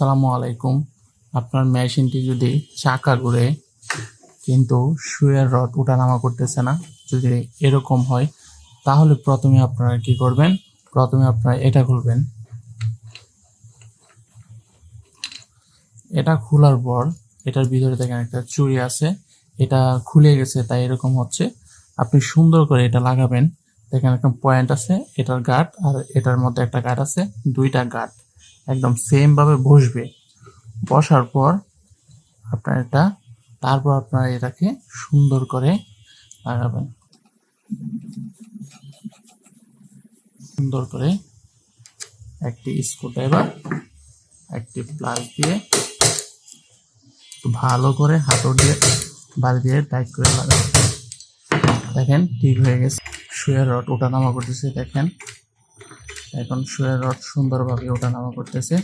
আসসালামু আলাইকুম। আপনার মেশিনটি যদি চাকা ঘুরে, কিন্তু শুয়ের রড ওঠানামা করতেছে না, যদি এরকম হয়, তাহলে প্রথমে আপনারা কি করবেন? প্রথমে আপনারা এটা খুলবেন। এটা খোলার পর এটার ভিতরে দেখেন একটা চুড়ি আছে। এটা খুলে গেছে, তাই এরকম হচ্ছে। আপনি সুন্দর করে এটা লাগাবেন। দেখেন একটা পয়েন্ট আছে, এটার গার্ড আর এটার মধ্যে একটা গার্ড আছে, দুইটা গার্ড। একদম সেম ভাবে বসবে। বসার পর আপনার এটা, তারপর আপনারা এটাকে সুন্দর করে লাগাবেন। সুন্দর করে একটি স্ক্রুড্রাইভার একটি প্লাস দিয়ে ভালো করে হাতড় দিয়ে বাড়ি দিয়ে টাইট করে লাগাবেন। দেখেন ঠিক হয়ে গেছে। শুয়ের রড ওঠানামা করতেছে, দেখেন। এখন সুরের রড সুন্দরভাবে ওঠানামা করতেছে।